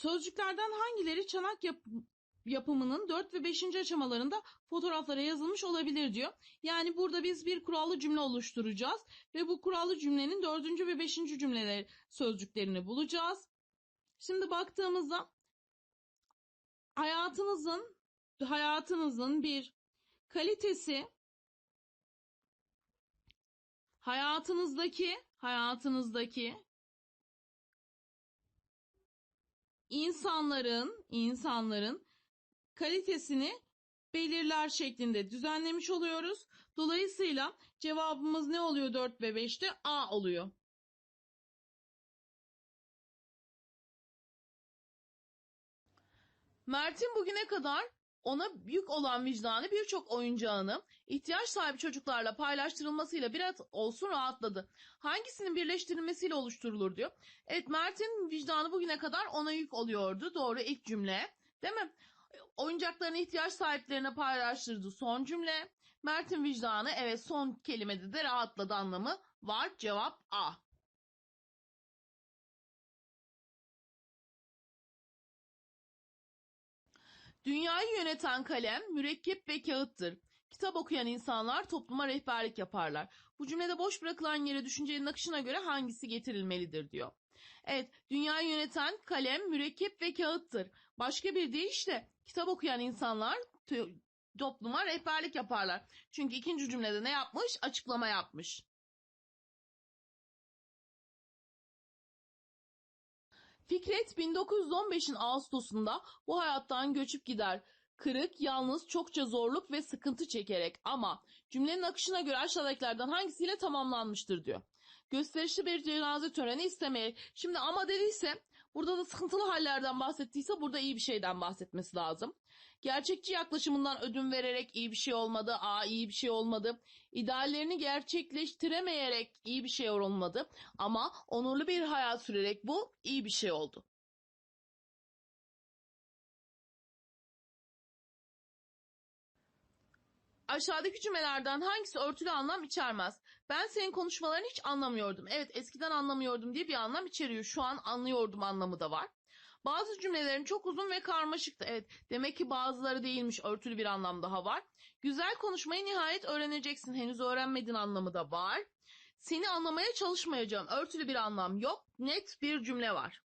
sözcüklerden hangileri çanak yap- yapımının 4 ve 5. aşamalarında fotoğraflara yazılmış olabilir diyor. Yani burada biz bir kurallı cümle oluşturacağız ve bu kurallı cümlenin 4. ve 5. cümleleri sözcüklerini bulacağız. Şimdi baktığımızda hayatınızın hayatınızın bir kalitesi hayatınızdaki hayatınızdaki insanların insanların kalitesini belirler şeklinde düzenlemiş oluyoruz. Dolayısıyla cevabımız ne oluyor 4 ve 5'te? A oluyor. Mert'in bugüne kadar ona yük olan vicdanı birçok oyuncağını ihtiyaç sahibi çocuklarla paylaştırılmasıyla biraz olsun rahatladı. Hangisinin birleştirilmesiyle oluşturulur diyor. Evet Mert'in vicdanı bugüne kadar ona yük oluyordu. Doğru ilk cümle. Değil mi? Oyuncaklarını ihtiyaç sahiplerine paylaştırdı son cümle. Mert'in vicdanı evet son kelimede de rahatladı anlamı var. Cevap A. Dünyayı yöneten kalem, mürekkep ve kağıttır. Kitap okuyan insanlar topluma rehberlik yaparlar. Bu cümlede boş bırakılan yere düşüncenin akışına göre hangisi getirilmelidir diyor. Evet, dünyayı yöneten kalem, mürekkep ve kağıttır. Başka bir deyişle kitap okuyan insanlar to- topluma rehberlik yaparlar. Çünkü ikinci cümlede ne yapmış? Açıklama yapmış. Fikret 1915'in Ağustos'unda bu hayattan göçüp gider. Kırık, yalnız, çokça zorluk ve sıkıntı çekerek ama cümlenin akışına göre aşağıdakilerden hangisiyle tamamlanmıştır diyor. Gösterişli bir cenaze töreni istemeyerek. Şimdi ama dediyse burada da sıkıntılı hallerden bahsettiyse burada iyi bir şeyden bahsetmesi lazım. Gerçekçi yaklaşımından ödün vererek iyi bir şey olmadı. Aa iyi bir şey olmadı. İdeallerini gerçekleştiremeyerek iyi bir şey olmadı. Ama onurlu bir hayat sürerek bu iyi bir şey oldu. Aşağıdaki cümlelerden hangisi örtülü anlam içermez? Ben senin konuşmalarını hiç anlamıyordum. Evet eskiden anlamıyordum diye bir anlam içeriyor. Şu an anlıyordum anlamı da var. Bazı cümlelerin çok uzun ve karmaşıktı. Evet demek ki bazıları değilmiş örtülü bir anlam daha var. Güzel konuşmayı nihayet öğreneceksin. Henüz öğrenmedin anlamı da var. Seni anlamaya çalışmayacağım. Örtülü bir anlam yok. Net bir cümle var.